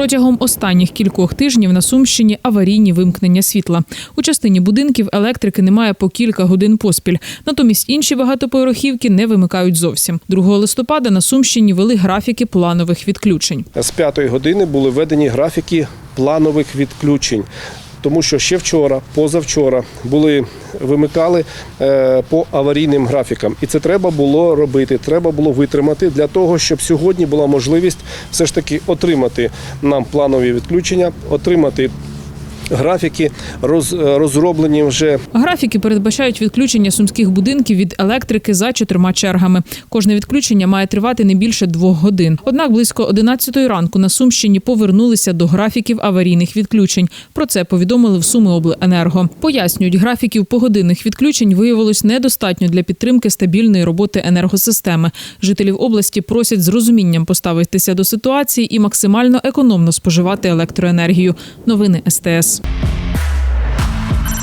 Протягом останніх кількох тижнів на Сумщині аварійні вимкнення світла. У частині будинків електрики немає по кілька годин поспіль. Натомість інші багатоповерхівки не вимикають зовсім. 2 листопада на Сумщині вели графіки планових відключень. З п'ятої години були введені графіки планових відключень. Тому що ще вчора, позавчора були вимикали е, по аварійним графікам, і це треба було робити. Треба було витримати для того, щоб сьогодні була можливість все ж таки отримати нам планові відключення, отримати графіки, е, розроблені вже Графіки передбачають відключення сумських будинків від електрики за чотирма чергами. Кожне відключення має тривати не більше двох годин. Однак близько 11 ранку на Сумщині повернулися до графіків аварійних відключень. Про це повідомили в Суми обленерго. Пояснюють, графіків погодинних відключень виявилось недостатньо для підтримки стабільної роботи енергосистеми. Жителів області просять з розумінням поставитися до ситуації і максимально економно споживати електроенергію. Новини СТС. Johnson.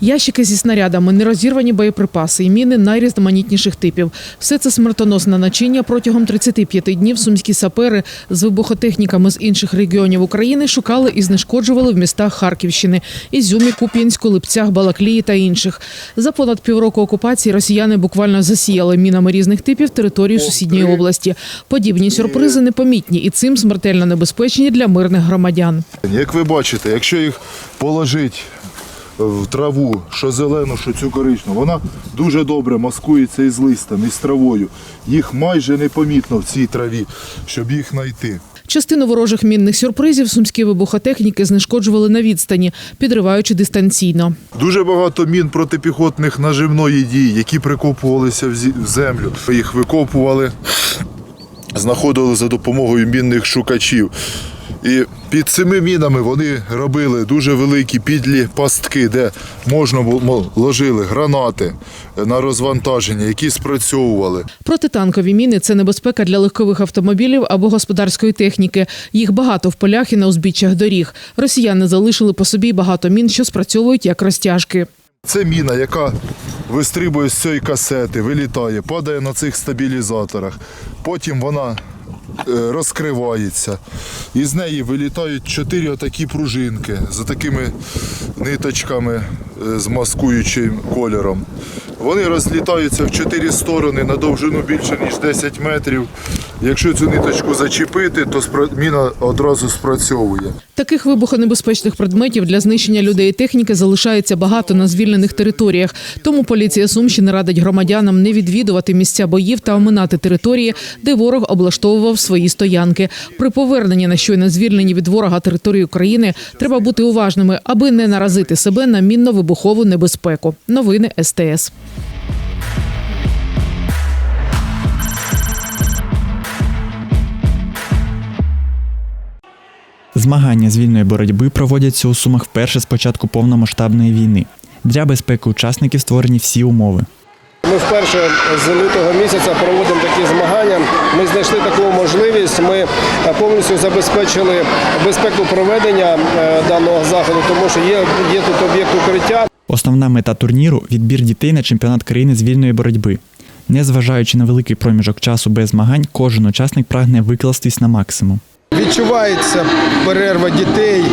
Ящики зі снарядами, нерозірвані боєприпаси і міни найрізноманітніших типів. Все це смертоносне начиння протягом 35 днів сумські сапери з вибухотехніками з інших регіонів України шукали і знешкоджували в містах Харківщини – Ізюмі, Куп'янську, Липцях, Балаклії та інших. За понад півроку окупації росіяни буквально засіяли мінами різних типів територію сусідньої області. Подібні сюрпризи непомітні і цим смертельно небезпечні для мирних громадян. Як ви бачите, якщо їх положить в траву, що зелену, що цю коричну, вона дуже добре маскується із листом, із травою. Їх майже непомітно в цій траві, щоб їх знайти. Частину ворожих мінних сюрпризів сумські вибухотехніки знешкоджували на відстані, підриваючи дистанційно. Дуже багато мін протипіхотних наживної дії, які прикопувалися в в землю. Їх викопували, знаходили за допомогою мінних шукачів. І під цими мінами вони робили дуже великі підлі пастки, де можна було ложили гранати на розвантаження, які спрацьовували. Протитанкові міни це небезпека для легкових автомобілів або господарської техніки. Їх багато в полях і на узбіччях доріг. Росіяни залишили по собі багато мін, що спрацьовують як розтяжки. Це міна, яка вистрибує з цієї касети, вилітає, падає на цих стабілізаторах. Потім вона розкривається. І з неї вилітають чотири отакі пружинки з такими ниточками е, з маскуючим кольором. Вони розлітаються в чотири сторони на довжину більше ніж 10 метрів. Якщо цю ниточку зачепити, то міна одразу спрацьовує. Таких вибухонебезпечних предметів для знищення людей і техніки залишається багато на звільнених територіях. Тому поліція Сумщини радить громадянам не відвідувати місця боїв та оминати території, де ворог облаштовував свої стоянки. При поверненні на щойно звільнені від ворога території України треба бути уважними, аби не наразити себе на мінно-вибухову небезпеку. Новини СТС. Змагання з вільної боротьби проводяться у Сумах вперше з початку повномасштабної війни. Для безпеки учасників створені всі умови. Ми вперше з лютого місяця проводимо такі змагання. Ми знайшли таку можливість. Ми е, повністю забезпечили безпеку проведення е, даного заходу, тому що є, є тут об'єкт укриття. Основна мета турніру відбір дітей на чемпіонат країни з вільної боротьби. Незважаючи на великий проміжок часу без змагань, кожен учасник прагне викластись на максимум. Відчувається перерва дітей.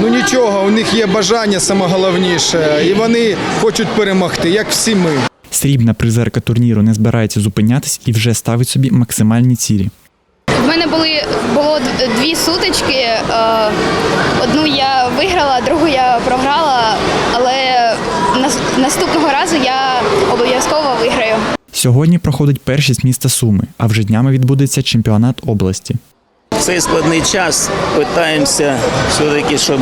Ну нічого, у них є бажання саме головніше, і вони хочуть перемогти, як всі ми. Срібна призерка турніру не збирається зупинятись і вже ставить собі максимальні цілі. В мене були було дві сутички. е, Одну я виграла, другу я програла, але наступного разу я обов'язково виграю. Сьогодні проходить першість міста Суми, а вже днями відбудеться чемпіонат області. Цей складний час питаємося все-таки, щоб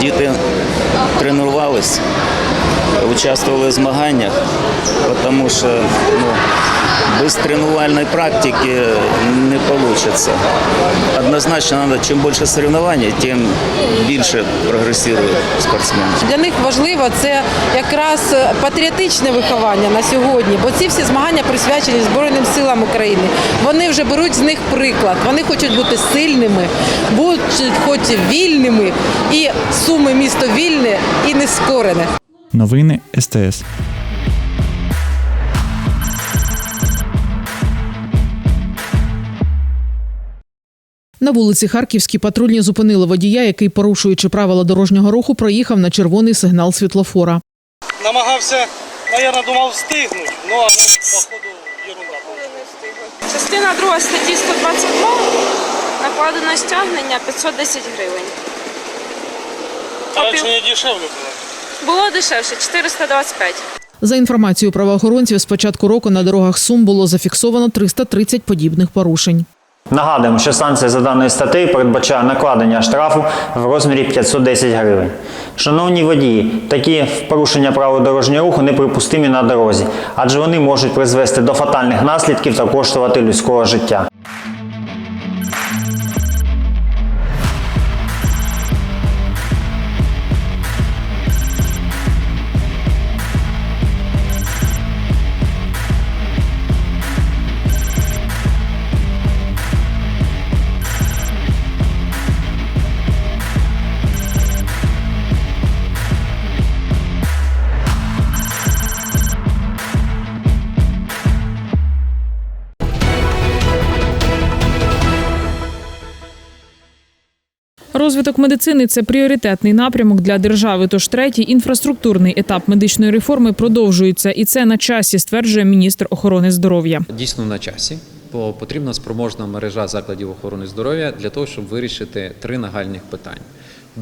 діти тренувалися, участвовали в змаганнях, тому що ну, без тренувальної практики не вийде. Однозначно, надо, чим більше соревнований, тим більше прогресує спортсмен. Для них важливо це якраз патріотичне виховання на сьогодні, бо ці всі змагання присвячені Збройним силам України. Вони вже беруть з них приклад. Вони хочуть бути сильними, будуть хоч вільними, і суми місто вільне і нескорене. Новини СТС. На вулиці Харківській патрульні зупинили водія, який, порушуючи правила дорожнього руху, проїхав на червоний сигнал світлофора. намагався, наверное, думав встигнути, ну але походу ерунда. получилась. Частина 2 статті 122 накладено стягнення 510 гривень. Раніше не дешевле було. Було дешевше 425. За інформацією правоохоронців, з початку року на дорогах Сум було зафіксовано 330 подібних порушень. Нагадуємо, що санкція за даною статтею передбачає накладення штрафу в розмірі 510 гривень. Шановні водії, такі порушення правил дорожнього руху неприпустимі на дорозі, адже вони можуть призвести до фатальних наслідків та коштувати людського життя. Розвиток медицини це пріоритетний напрямок для держави. Тож третій інфраструктурний етап медичної реформи продовжується, і це на часі, стверджує міністр охорони здоров'я. дійсно на часі, бо потрібна спроможна мережа закладів охорони здоров'я для того, щоб вирішити три нагальних питання: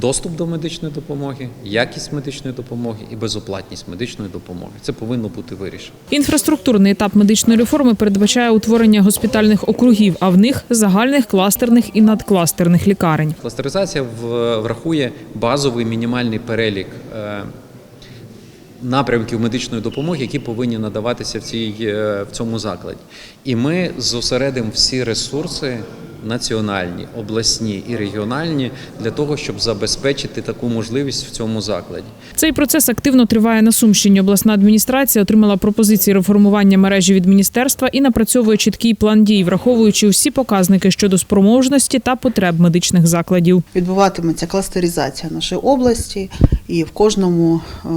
доступ до медичної допомоги, якість медичної допомоги і безоплатність медичної допомоги. Це повинно бути вирішено. Інфраструктурний етап медичної реформи передбачає утворення госпітальних округів, а в них загальних кластерних і надкластерних лікарень. Кластеризація врахує базовий мінімальний перелік. е, Напрямків медичної допомоги, які повинні надаватися в цій е, в цьому закладі, і ми зосередимо всі ресурси національні, обласні і регіональні для того, щоб забезпечити таку можливість в цьому закладі. Цей процес активно триває на Сумщині. Обласна адміністрація отримала пропозиції реформування мережі від міністерства і напрацьовує чіткий план дій, враховуючи всі показники щодо спроможності та потреб медичних закладів. Відбуватиметься кластеризація нашої області, і в кожному е,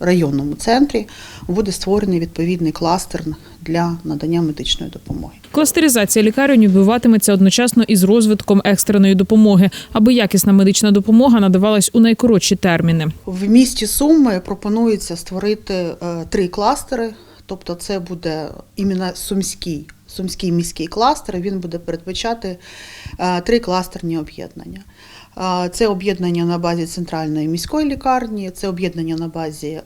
районному центрі буде створений відповідний кластер для надання медичної допомоги. Кластеризація лікарень відбуватиметься одночасно із розвитком екстреної допомоги, аби якісна медична допомога надавалась у найкоротші терміни. В місті Суми пропонується створити е, три кластери, тобто це буде іменно сумський, сумський міський кластер. Він буде передбачати е, три кластерні об'єднання. Це об'єднання на базі центральної міської лікарні, це об'єднання на базі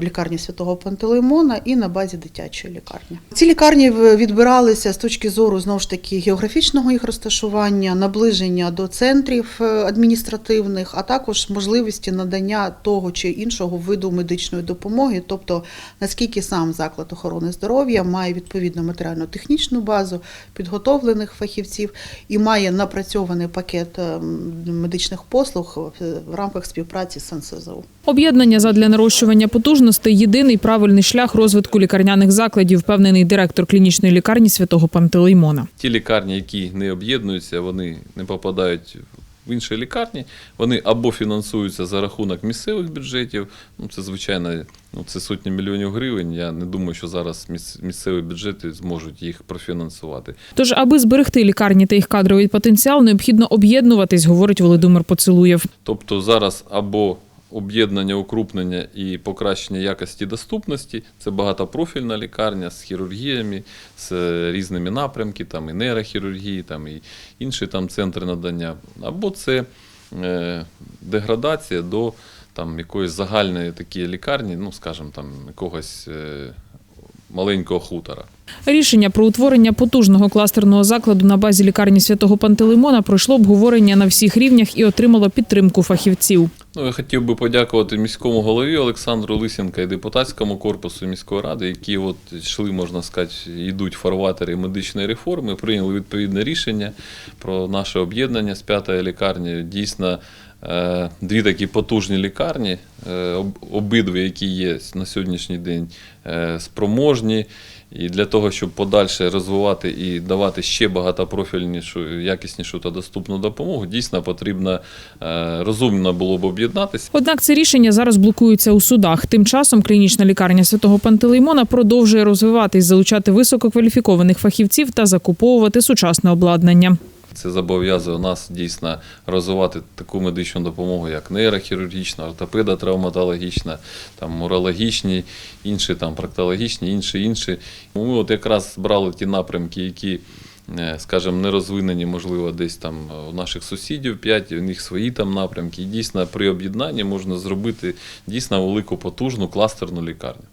лікарні святого Пантелеймона і на базі дитячої лікарні. Ці лікарні в- відбиралися з точки зору знову ж таки географічного їх розташування, наближення до центрів е, адміністративних, а також можливості надання того чи іншого виду медичної допомоги, тобто наскільки сам заклад охорони здоров'я має відповідну матеріально-технічну базу підготовлених фахівців і має напрацьований пакет е, медичних послуг в- в рамках співпраці з НСЗУ. Об'єднання задля нарощування потужностей єдиний правильний шлях розвитку лікарняних закладів, впевнений директор клінічної лікарні святого Пантелеймона. Ті лікарні, які не об'єднуються, вони не попадають в інші лікарні. Вони або фінансуються за рахунок місцевих бюджетів. Ну це звичайно, ну це сотні мільйонів гривень. Я не думаю, що зараз місцеві бюджети зможуть їх профінансувати. Тож, аби зберегти лікарні та їх кадровий потенціал, необхідно об'єднуватись, говорить Володимир Поцелуєв. Тобто зараз або об'єднання, укрупнення і покращення якості доступності. Це багатопрофільна лікарня з хірургіями, з різними напрямками, там і нейрохірургії, там і інші там центри надання, або це е, деградація до там якоїсь загальної такої лікарні, ну скажімо, там якогось е, маленького хутора. Рішення про утворення потужного кластерного закладу на базі лікарні святого Пантелеймона пройшло обговорення на всіх рівнях і отримало підтримку фахівців. Ну, я хотів би подякувати міському голові Олександру Лисенка і депутатському корпусу міської ради, які от йшли, можна сказати, йдуть фарватери медичної реформи, прийняли відповідне рішення про наше об'єднання з п'ятої лікарні. Дійсно, дві такі потужні лікарні, е, об- обидві, які є на сьогоднішній день е, спроможні. І для того, щоб подальше розвивати і давати ще багатопрофільнішу, якіснішу та доступну допомогу, дійсно потрібно е, розумно було б об'єднатися. Однак це рішення зараз блокується у судах. Тим часом клінічна лікарня святого Пантелеймона продовжує розвиватись, залучати висококваліфікованих фахівців та закуповувати сучасне обладнання. Це зобов'язує нас дійсно розвивати таку медичну допомогу, як нейрохірургічна, ортопеда, травматологічна, там урологічні, інші там проктологічні, інші інші. Ми от якраз брали ті напрямки, які. е, Скажімо, не розвинені, можливо, десь там у наших сусідів 5, у них свої там напрямки. І дійсно при об'єднанні можна зробити дійсно велику потужну кластерну лікарню.